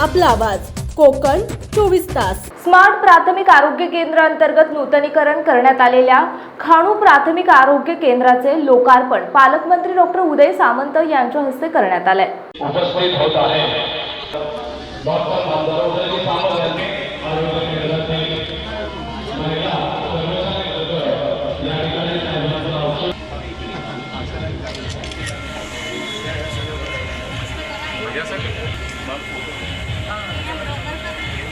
आपला आवाज. कोकण चोवीस तास. स्मार्ट प्राथमिक आरोग्य केंद्र अंतर्गत नूतनीकरण करण्यात आलेल्या खाणू प्राथमिक आरोग्य केंद्राचे लोकार्पण पालकमंत्री डॉक्टर उदय सामंत यांच्या हस्ते करण्यात आले उपस्थित होत आहे.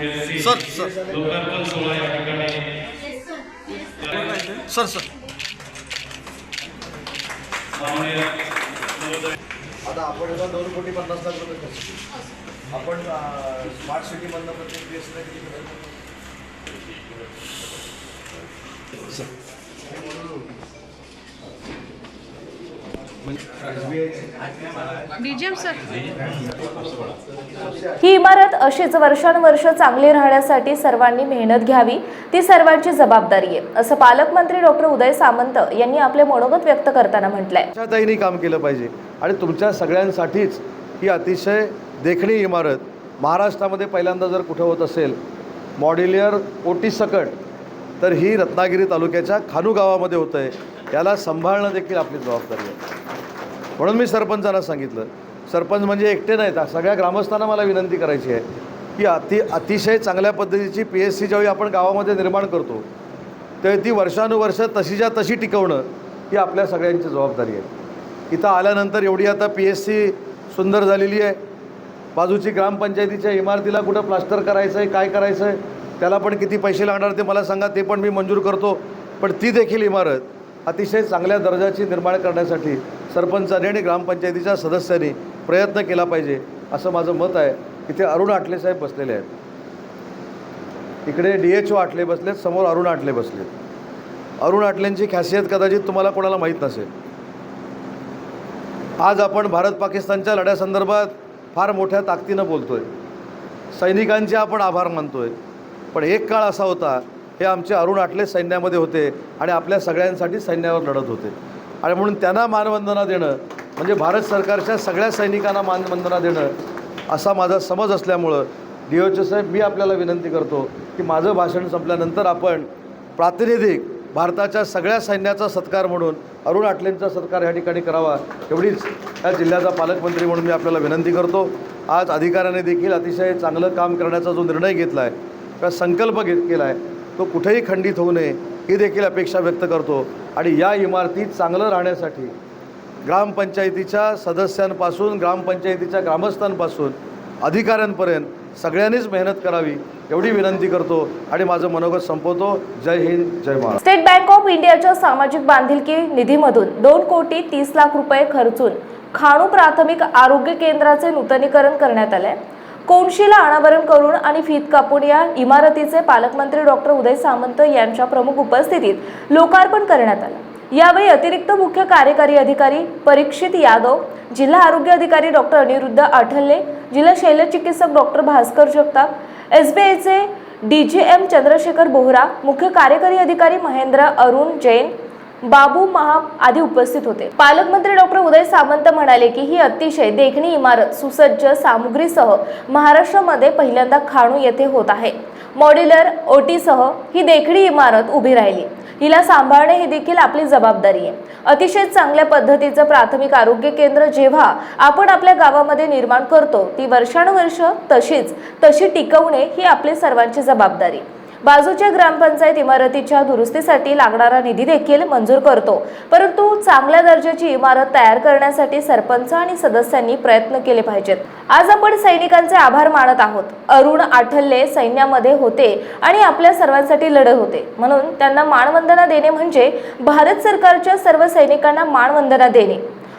स्मार्ट एलसी लोकार्पण सोहळा या ठिकाणी सर सर. आता आपण एका दोन कोटी पन्नास लाख रुपये खर्च. आपण स्मार्ट सिटीमधनं प्रत्येक पी एस किती मिळेल? ही इमारत अशीच वर्षानुवर्ष चांगली राहण्यासाठी सर्वांनी मेहनत घ्यावी. ती सर्वांची जबाबदारी आहे असं पालकमंत्री डॉक्टर उदय सामंत यांनी आपले मनोगत व्यक्त करताना म्हटलंय. आशाताईंनी काम केलं पाहिजे आणि तुमच्या सगळ्यांसाठीच ही अतिशय देखणी इमारत महाराष्ट्रामध्ये पहिल्यांदा जर कुठं होत असेल मॉड्युलर ओटी सकट तर ही रत्नागिरी तालुक्याच्या खानू गावामध्ये होतं आहे याला सांभाळणं देखील आपली जबाबदारी आहे. म्हणून मी सरपंचांना सांगितलं सरपंच म्हणजे एकटे नाहीत. सगळ्या ग्रामस्थांना मला विनंती करायची आहे की अति अतिशय चांगल्या पद्धतीची पी एस सी ज्यावेळी आपण गावामध्ये निर्माण करतो त्यावेळी ती वर्षानुवर्ष तशीच्या तशी टिकवणं ही आपल्या सगळ्यांची जबाबदारी आहे. इथं आल्यानंतर एवढी आता पी एस सी सुंदर झालेली आहे. बाजूची ग्रामपंचायतीच्या इमारतीला कुठं प्लास्टर करायचं आहे काय करायचं आहे त्याला पण किती पैसे लागणार ते मला सांगा ते पण मी मंजूर करतो. पण ती देखील इमारत अतिशय चांगल्या दर्जाची निर्माण करण्यासाठी सरपंचाने आणि ग्रामपंचायतीच्या सदस्यांनी प्रयत्न केला पाहिजे असं माझं मत आहे. इथे अरुण आटले साहेब बसलेले आहेत. इकडे डी एच ओ आटले बसलेत समोर अरुण आटले बसलेत. अरुण आटलेंची खासियत कदाचित तुम्हाला कोणाला माहीत नसेल. आज आपण भारत पाकिस्तानच्या लढ्यासंदर्भात फार मोठ्या ताकदीनं बोलतो आहे सैनिकांचे आपण आभार मानतो आहे पण एक काळ असा होता हे आमचे अरुण आटले सैन्यामध्ये होते आणि आपल्या सगळ्यांसाठी सैन्यावर लढत होते. आणि म्हणून त्यांना मानवंदना देणं म्हणजे भारत सरकारच्या सगळ्या सैनिकांना मानवंदना देणं असा माझा समज असल्यामुळं डी ओचे साहेब मी आपल्याला विनंती करतो की माझं भाषण संपल्यानंतर आपण प्रातिनिधिक भारताच्या सगळ्या सैन्याचा सत्कार म्हणून अरुण आटलेंचा सत्कार या ठिकाणी करावा एवढीच या जिल्ह्याचा पालकमंत्री म्हणून मी आपल्याला विनंती करतो. आज अधिकाऱ्याने देखील अतिशय चांगलं काम करण्याचा जो निर्णय घेतला आहे किंवा संकल्प घेत केला आहे तो कुठेही खंडित होऊ नये ही देखील अपेक्षा व्यक्त करतो. आणि या इमारतीत चांगलं राहण्यासाठी ग्रामपंचायतीच्या सदस्यांपासून ग्रामपंचायतीच्या ग्रामस्थांपासून अधिकाऱ्यांपर्यंत सगळ्यांनीच मेहनत करावी एवढी विनंती करतो. आणि माझं मनोगत संपवतो. जय हिंद जय महाराष्ट्र. स्टेट बँक ऑफ इंडियाच्या सामाजिक बांधिलकी निधीमधून दोन कोटी तीस लाख रुपये खर्चून खाणू प्राथमिक आरोग्य केंद्राचे नूतनीकरण करण्यात आले कोनशीला अनावरण करून आणि फीत कापून या इमारतीचे पालकमंत्री डॉक्टर उदय सामंत यांच्या प्रमुख उपस्थितीत लोकार्पण करण्यात आलं. यावेळी अतिरिक्त मुख्य कार्यकारी अधिकारी परीक्षित यादव जिल्हा आरोग्य अधिकारी डॉक्टर अनिरुद्ध आठल्ले जिल्हा शल्यचिकित्सक doctor Bhaskar Jagtap S B आयचे D G M Chandrashekhar Bohra मुख्य कार्यकारी अधिकारी महेंद्र अरुण जैन बाबू महाप आदी उपस्थित होते. पालकमंत्री डॉक्टर उदय सामंत म्हणाले की ही अतिशय देखणी इमारत सुसज्ज सामुग्रीसह महाराष्ट्रामध्ये पहिल्यांदा खाणू येथे होत आहे. मॉड्युलर ओटीसह ही देखणी इमारत उभी राहिली. हिला सांभाळणे ही देखील आपली जबाबदारी आहे. अतिशय चांगल्या पद्धतीचं प्राथमिक आरोग्य केंद्र जेव्हा आपण आपल्या गावामध्ये निर्माण करतो ती वर्षानुवर्ष तशीच तशी टिकवणे ही आपली सर्वांची जबाबदारी. बाजूच्या ग्रामपंचायत इमारतीच्या दुरुस्तीसाठी लागणारा निधी देखील मंजूर करतो. परंतु चांगल्या दर्जाची इमारत तयार करण्यासाठी सरपंच आणि सदस्यांनी प्रयत्न केले पाहिजेत. आज आपण सैनिकांचे आभार मानत आहोत. अरुण आठल्ले सैन्यामध्ये होते आणि आपल्या सर्वांसाठी लढत होते. म्हणून त्यांना मानवंदना देणे म्हणजे भारत सरकारच्या सर्व सैनिकांना मानवंदना देणे.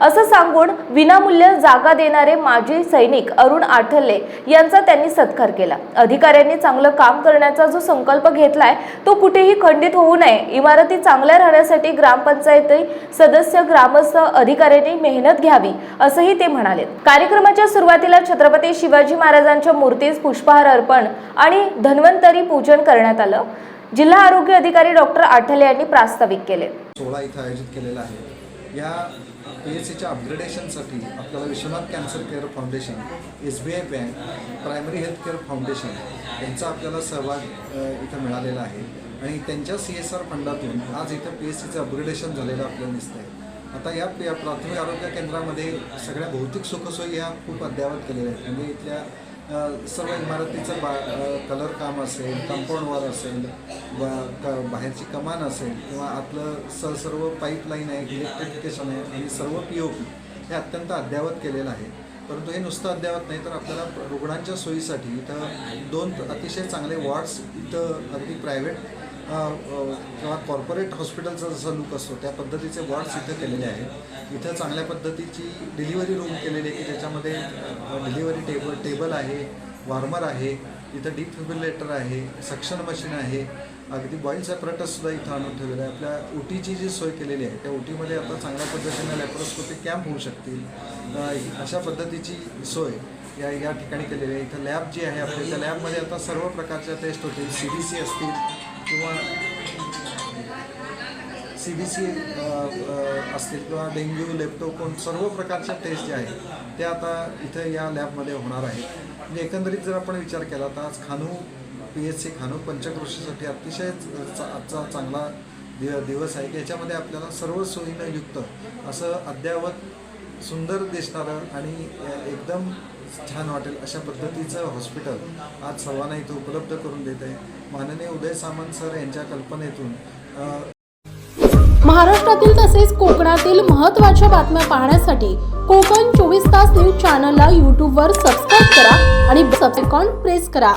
असं सांगून विनामूल्य जागा देणारे माजी सैनिक अरुण आठल्ले यांचा त्यांनी सत्कार केला. अधिकाऱ्यांनी चांगलं काम करण्याचा जो संकल्प घेतलाय तो कुठेही खंडित होऊ नये. इमारती चांगल्या राहण्यासाठी ग्रामपंचायती सदस्य ग्रामस्थ अधिकाऱ्यांनी मेहनत घ्यावी असंही ते म्हणाले कार्यक्रमाच्या सुरुवातीला छत्रपती शिवाजी महाराजांच्या मूर्तीस पुष्पहार अर्पण आणि धन्वंतरी पूजन करण्यात आलं. जिल्हा आरोग्य अधिकारी डॉक्टर आठले यांनी प्रास्ताविक केले. सोहळा इथं आयोजित केलेला आहे. या पी एच सीच्या अपग्रेडेशनसाठी आपल्याला Vishwanath cancer care foundation S B I bank primary health care foundation यांचा आपल्याला सहभाग इथं मिळालेला आहे. आणि त्यांच्या सी एस आर फंडातून आज इथं पी एस सीचं अपग्रेडेशन झालेलं आपल्याला दिसतं आहे आता या प्राथमिक आरोग्य केंद्रामध्ये सगळ्या भौतिक सुखसोयी ह्या खूप अद्ययावत केलेल्या आहेत. म्हणजे इथल्या सर्व इमारतीचं बा कलर काम असेल कंपाऊंड वॉल असेल ब क बाहेरची कमान असेल किंवा आपलं स सर्व पाईपलाईन आहे इलेक्ट्रिफिकेशन आहे आणि सर्व पी ओ पी हे अत्यंत अद्ययावत केलेलं आहे. परंतु हे नुसतं अद्ययावत नाही तर आपल्याला रुग्णांच्या सोयीसाठी इथं दोन अतिशय चांगले वॉर्ड्स इथं अगदी प्रायव्हेट किंवा कॉर्पोरेट हॉस्पिटलचा जसा लुक असतो त्या पद्धतीचे वॉर्ड्स इथे केलेले आहेत. इथं चांगल्या पद्धतीची डिलिव्हरी रूम केलेली आहे की ज्याच्यामध्ये डिलिव्हरी टेबल टेबल आहे वॉर्मर आहे इथं डिफिब्रिलेटर आहे सक्शन मशीन आहे. अगदी बॉईल सेपरेटरसुद्धा इथं आणून ठेवलेलं आहे. आपल्या ओटीची जी सोय केलेली आहे त्या ओटीमध्ये आता चांगल्या पद्धतीने लॅप्रोस्कोपिक कॅम्प होऊ शकतील. अशा पद्धतीची सोय या या ठिकाणी केलेली आहे. इथं लॅब जी आहे आपल्या त्या लॅबमध्ये आता सर्व प्रकारच्या टेस्ट होतील. सी बी सी असतील. किंवा सी बी सी असतील किंवा डेंग्यू लेप्टोकोन सर्व प्रकारच्या टेस्ट ज्या आहेत त्या आता इथं या लॅबमध्ये होणार आहेत. म्हणजे एकंदरीत जर आपण विचार केला तर आज खानू पी एच सी खानू पंचक्रोशीसाठी अतिशय चा- आजचा चांगला दिव दिवस आहे. की याच्यामध्ये आपल्याला सर्व सोयीनं युक्त असं अद्ययावत सुंदर दिसणारं आणि एकदम छान वाटेल अशा पद्धतीचं हॉस्पिटल आज सर्वांना इथं उपलब्ध करून देत आहे माननीय उदय सामंत सर यांच्या कल्पनेतून महाराष्ट्रातील तसेच कोकणातील महत्त्वाच्या बातम्या पाहण्यासाठी कोकण चोवीस तास न्यूज चॅनलला यूट्यूबवर सबस्क्राईब करा आणि सबसेकॉन प्रेस करा.